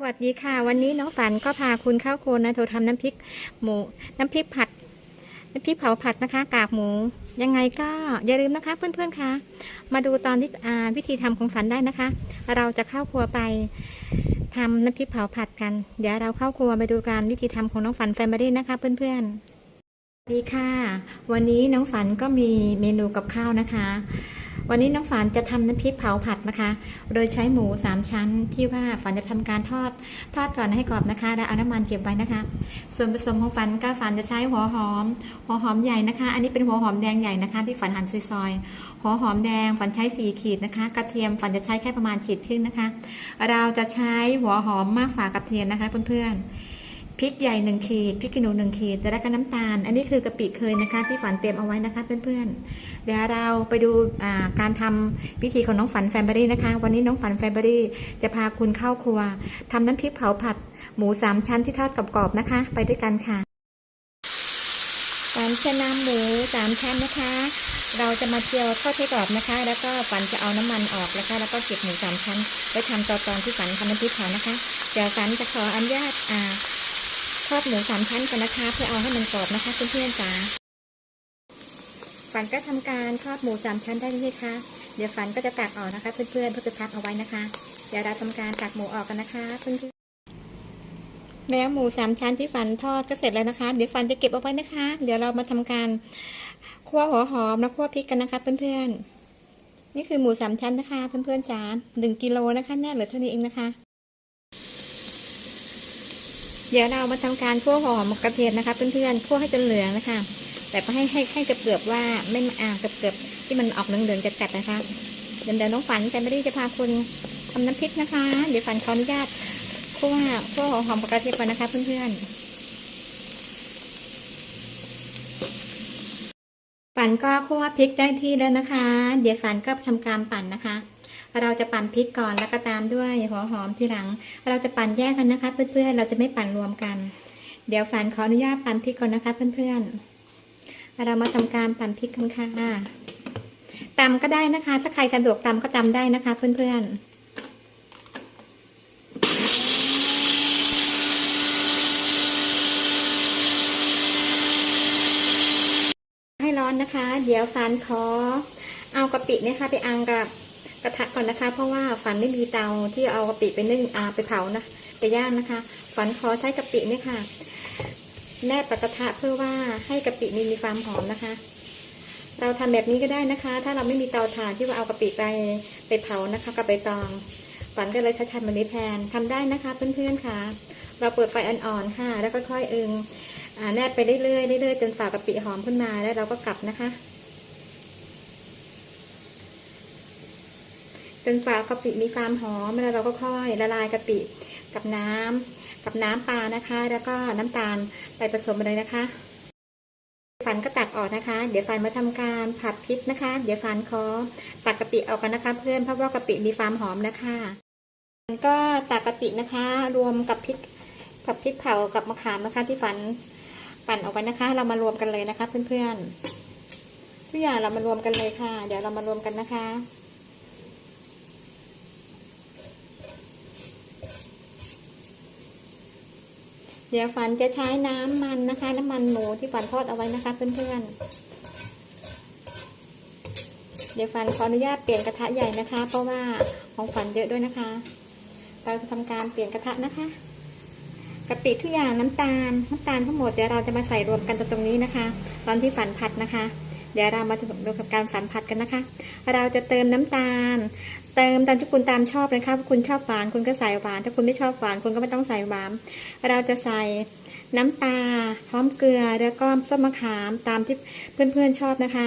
สวัสดีค่ะ วันนี้น้องฝันก็พาคุณเข้าครัวนะโทรทำน้ำพริกหมูน้ำพริกผัดน้ำพริกเผาผัดนะคะ กากหมู ยังไงก็อย่าลืมนะคะเพื่อนๆคะมาดูตอนที่อ่าวิธีทำของฝันได้นะคะ เราจะเข้าครัวไปทำน้ำพริกเผาผัดกัน เดี๋ยวเราเข้าครัวไปดูการวิธีทำของน้องฝันแฟมิลี่นะคะ เพื่อนๆสวัสดีค่ะ วันนี้น้องฝันก็มีเมนูกับข้าวนะคะ วันนี้น้องฝันจะทำน้ำพริกเผาผัดนะคะ โดยใช้หมูสามชั้นที่ว่าฝันจะทำการทอดทอดก่อนให้กรอบนะคะ แล้วเอาน้ำมันเก็บไว้นะคะ ส่วนผสมของฝันก็ฝันจะใช้หัวหอม หัวหอมใหญ่นะคะ อันนี้เป็นหัวหอมแดงใหญ่นะคะ ที่ฝันหั่นซอยๆหัวหอมแดงฝันใช้สี่ขีดนะคะ กระเทียมฝันจะใช้แค่ประมาณขีดครึ่งนะคะ เราจะใช้หัวหอมมากฝากระเทียมนะคะเพื่อนๆ พริกใหญ่หนึ่งขีดพริกขี้หนูหนึ่งขีดแล้วก็น้ำตาล อันนี้คือกะปิเคยนะคะ ที่ฝันเตรียมเอาไว้นะคะเพื่อนๆ เดี๋ยวเราไปดูการทำพิธีของน้องฝันแฟมิลี่นะคะ วันนี้น้องฝันแฟมิลี่จะพาคุณเข้าครัวทำน้ำพริกเผาผัด หมูสามชั้นที่ทอดกรอบๆนะคะ ไปด้วยกันค่ะฝันจะนำหมูสามชั้นนะคะ เราจะมาเจียวทอดให้กรอบนะคะ แล้วก็ฝันจะเอาน้ำมันออกนะคะ แล้วก็เก็บหมูสามชั้นไว้ทำตอนตอนที่ฝันทำน้ำพริกเผานะคะ เดี๋ยวฝันจะขออนุญาตอ่า ทอดหมูสามชั้นกันนะคะ เพื่อเอาให้มันกรอบนะคะเพื่อนๆจ๋าฝันก็ทำการทอดหมูสามชั้นได้เลยค่ะ เดี๋ยวฝันก็จะตักออกนะคะเพื่อนๆเพื่อจะพักเอาไว้นะคะ เดี๋ยวเราทำการตักหมูออกกันนะคะเพื่อนๆแล้วหมูสามชั้นที่ฝันทอดก็เสร็จแล้วนะคะ เดี๋ยวฝันจะเก็บเอาไว้นะคะ เดี๋ยวเรามาทำการคั่วหัวหอมและคั่วพริกกันนะคะ เพื่อนๆนี่คือหมูสามชั้นนะคะ เพื่อนๆจ๋าหนึ่งกิโลนะคะแน่เหลือเท่านี้เองนะคะ เดี๋ยวเรามาทำการคั่วหอมกระเทียมนะคะเพื่อนๆคั่วให้จนเหลืองนะคะ แต่ก็ให้ให้ให้เกือบๆว่าไม่อ่าเกือบๆที่มันออกเหลืองๆจัดๆนะคะเดี๋ยวเดี๋ยวน้องฝันแฟมิลี่จะพาคุณทำน้ำพริกนะคะ เดี๋ยวฝันขออนุญาตคั่วคั่วหอมกับกระเทียมก่อนนะคะเพื่อนๆฝันก็คั่วพริกได้ที่แล้วนะคะ เดี๋ยวฝันก็ทำการปั่นนะคะ เราจะปั่นพริกก่อนแล้วก็ตามด้วยหัวหอมทีหลัง เราจะปั่นแยกกันนะคะ เพื่อนๆเราจะไม่ปั่นรวมกัน เดี๋ยวฝันขออนุญาตปั่นพริกก่อนนะคะ เพื่อนๆเรามาทำการปั่นพริกกันค่ะตำก็ได้นะคะ ถ้าใครสะดวกตำก็ตำได้นะคะ เพื่อนๆให้ร้อนนะคะ เดี๋ยวฝันขอเอากะปิเนี่ยค่ะไปอังกับ กระทะก่อนนะคะ เพราะว่าฝันไม่มีเตาที่เอากะปิไปนึ่งอาไปเผานะไปย่างนะคะ ฝันขอใช้กะปิเนี่ยค่ะ แนบกระทะเพื่อว่าให้กะปิมีมีความหอมนะคะ เราทำแบบนี้ก็ได้นะคะ ถ้าเราไม่มีเตาถ่านที่ว่าเอากะปิไปไปเผานะคะกับใบตอง ฝันก็เลยใช้ทำแบบนี้แทนทำได้นะคะเพื่อนๆค่ะ เราเปิดไฟอ่อนๆค่ะ แล้วก็ค่อยๆเอิงอ่าแนบไปเรื่อยๆเรื่อยๆจนฝากะปิหอมขึ้นมาแล้วเราก็กลับนะคะ จนฝากะปิมีความหอมแล้วเราก็ค่อยละลายกะปิกับน้ำกับน้ำปลานะคะ แล้วก็น้ำตาลไปผสมเลยนะคะฝันก็ตักออกนะคะ เดี๋ยวฝันมาทำการผัดพริกนะคะ เดี๋ยวฝันขอตักกะปิออกกันนะคะ เพื่อนเพราะว่ากะปิมีความหอมนะคะฝันก็ตักกะปินะคะ รวมกับพริกกับพริกเผากับมะขามนะคะ ที่ฝันปั่นออกไปนะคะ เรามารวมกันเลยนะคะ เพื่อนๆทุกอย่างเรามารวมกันเลยค่ะ เดี๋ยวเรามารวมกันนะคะ เดี๋ยวฝันจะใช้น้ำมันนะคะ น้ำมันหมูที่ฝันทอดเอาไว้นะคะเพื่อนๆ เดี๋ยวฝันขออนุญาตเปลี่ยนกระทะใหญ่นะคะ เพราะว่าของฝันเยอะด้วยนะคะ เราจะทำการเปลี่ยนกระทะนะคะกะปิทุกอย่างน้ำตาลน้ำตาลทั้งหมดเดี๋ยวเราจะมาใส่รวมกันตรงนี้นะคะ ตอนที่ฝันผัดนะคะ เดี๋ยวเรามาดูกับการฝันผัดกันนะคะ เราจะเติมน้ำตาล เติมตามที่คุณตามชอบเลยค่ะคุณชอบหวานคุณก็ใส่หวาน ถ้าคุณไม่ชอบหวานคุณก็ไม่ต้องใส่หวาน เราจะใส่น้ำปลาพร้อมเกลือแล้วก็ส้มมะขามตามที่เพื่อนๆชอบนะคะ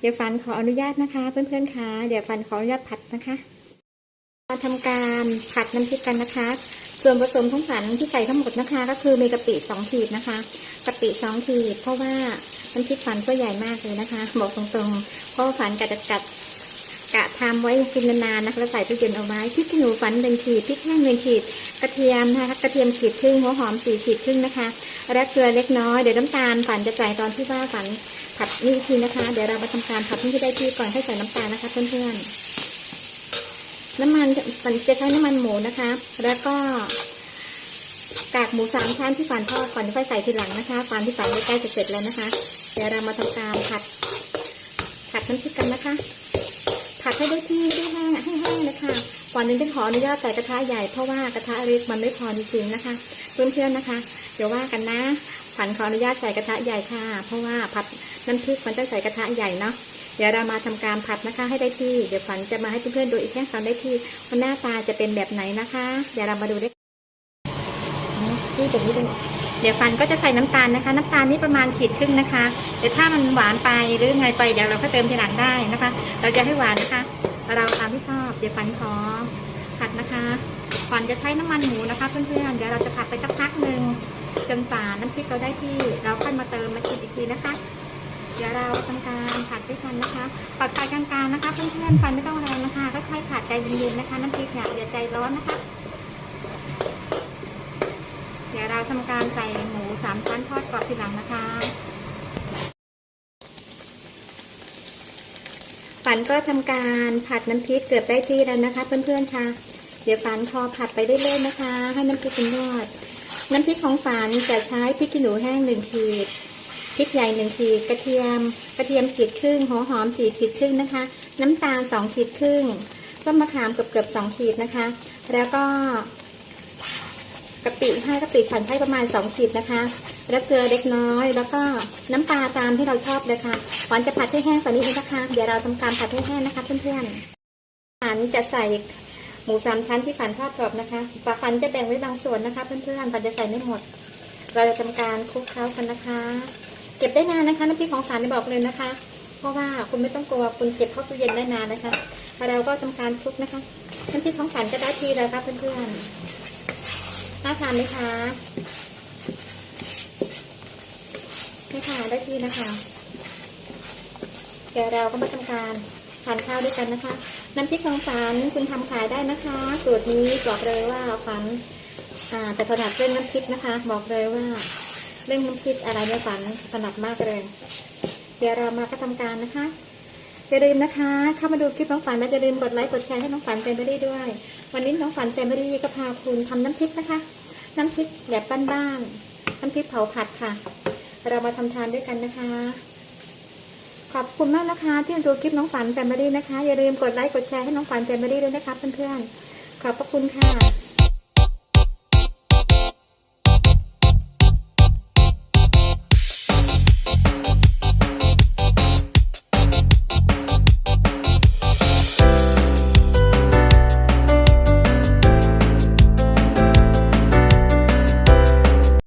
เดี๋ยวฟันขออนุญาตนะคะ เพื่อนๆคะเดี๋ยวฟันขออนุญาตผัดนะคะ มาทำการผัดน้ำพริกกันนะคะ ส่วนผสมของฝันที่ใส่ทั้งหมดนะคะ ก็คือมีกะปิสองขีดนะคะกะปิสองขีด เพราะว่าน้ำพริกฝันก็ใหญ่มากเลยนะคะ บอกตรงๆเพราะฝันกัดกัดกะทำไว้กินนานๆนะคะแล้วใส่ตู้เย็นเอาไว้พริกขี้หนูฝันหนึ่งขีดพริกแห้งหนึ่งขีดกระเทียมนะคะกระเทียมขีดครึ่งหัวหอมสี่ขีดครึ่งนะคะและเกลือเล็กน้อยเดี๋ยวน้ำตาลฝันจะใส่ตอนที่ว่าฝันผัดนี่ทีนะคะ เดี๋ยวเรามาทำการผัดให้ได้ที่ก่อนให้ใส่น้ำตาลนะคะเพื่อนๆ น้ำมันฝันจะใช้น้ำมันหมูนะคะ แล้วก็กากหมูสามชั้นที่ฝันทอดฝันค่อยใส่ทีหลังนะคะฝันที่ฝันใกล้จะเสร็จแล้วนะคะ เดี๋ยวเรามาทำการผัด ผัดน้ำพริกกันนะคะ ผัดให้ได้ที่ได้แห้งให้แห้งเลยค่ะก่อนหนึ่งจะขออนุญาตใส่กระทะใหญ่เพราะว่ากระทะเล็กมันไม่พอจริงๆนะคะ เพื่อนๆนะคะ เดี๋ยวว่ากันนะผันขออนุญาตใส่กระทะใหญ่ค่ะ เพราะว่าผัดน้ำพริกมันต้องใส่กระทะใหญ่เนาะ เดี๋ยวเรามาทำการผัดนะคะให้ได้ที่ เดี๋ยวฝันจะมาให้เพื่อนๆดูอีกแค่ตอนได้ที่ว่าหน้าตาจะเป็นแบบไหนนะคะ เดี๋ยวเรามาดูด้วยนี่แบบนี้เลยเดี๋ยวฟันก็จะใส่น้ำตาลนะคะ น้ำตาลนี่ประมาณขีดครึ่งนะคะเดี๋ยวถ้ามันหวานไปหรือไงไปเดี๋ยวเราก็เติมทีหลังได้นะคะ เราจะให้หวานนะคะ เราตามที่ชอบเดี๋ยวฟันขอผัดนะคะก่อนจะใช้น้ำมันหมูนะคะเพื่อนๆเดี๋ยวเราจะผัดไปสักพักหนึ่งจนป่าน้ำพริกเราได้ที่ เราค่อยมาเติมมาชิมอีกทีนะคะ เดี๋ยวเราทำการผัดด้วยกันนะคะปัดไฟกลางๆนะคะเพื่อนๆไฟไม่ต้องแรงนะคะก็ใช้ผัดใจเย็นๆนะคะ น้ำพริกเนี่ยอย่าใจร้อนนะคะ เดี๋ยวเราทำการใส่หมูสามชั้นทอดกรอบทีหลังนะคะฝันก็ทำการผัดน้ำพริกเกือบได้ที่แล้วนะคะ เพื่อนๆค่ะ เดี๋ยวฝันพอผัดไปเรื่อยๆนะคะ ให้น้ำพริกเป็นยอด น้ำพริกของฝันจะใช้พริกขี้หนูแห้งหนึ่งขีด พริกใหญ่หนึ่งขีดกระเทียม กระเทียมขีดครึ่งหัวหอมสี่ขีดครึ่งนะคะ น้ำตาลสองขีดครึ่งต้นมะขามเกือบเกือบสองขีดนะคะ แล้วก็กะปิให้กะปิฝันใช้ประมาณสองขีดนะคะ แล้วเกลือเล็กน้อย แล้วก็น้ำปลาตามที่เราชอบเลยค่ะฝันจะผัดให้แห้งกว่านี้นะคะ เดี๋ยวเราทำการผัดให้แห้งนะคะเพื่อนๆฝันจะใส่หมูสามชั้นที่ฝันทอดกรอบนะคะฝันจะแบ่งไว้บางส่วนนะคะ เพื่อนๆฝันจะใส่ไม่หมด เราจะทำการคลุกเคล้ากันนะคะ ก็บได้นานนะคะน้ำพริกของฝานบอกเลยนะคะ เพราะว่าคุณไม่ต้องกลัวคุณเก็บเข้าตู้เย็นได้นานนะคะเราก็ทำการคลุกนะคะน้ำพริกของฝานก็ได้ทีแล้วค่ะเพื่อนๆน่าทานไหมคะไม่ค่ะได้ทีนะคะเดี๋ยวเราก็มาทำการทานข้าวด้วยกันนะคะน้ำพริกของฝานคุณทำขายได้นะคะสูตรนี้บอกเลยว่าฝันอ่าแต่ถนัดเรื่องน้ำพริกนะคะ บอกเลยว่า เรื่องน้ำพริกอะไรเนี่ฝันถนัดมากเลย เดี๋ยวเรามาก็ทำการนะคะอย่าลืมนะคะ เข้ามาดูคลิปน้องฝันแล้วอย่าลืมกดไลค์กดแชร์ให้น้องฝันแฟมิลี่ด้วย วันนี้น้องฝันแฟมิลี่ก็พาคุณทำน้ำพริกนะคะ น้ำพริกแบบบ้านๆน้ำพริกเผาผัดค่ะ เรามาทำทานด้วยกันนะคะ ขอบคุณมากนะคะ ที่ดูคลิปน้องฝันแฟมิลี่นะคะ อย่าลืมกดไลค์กดแชร์ให้น้องฝันแฟมิลี่ด้วยนะคะเพื่อนๆขอบพระคุณค่ะ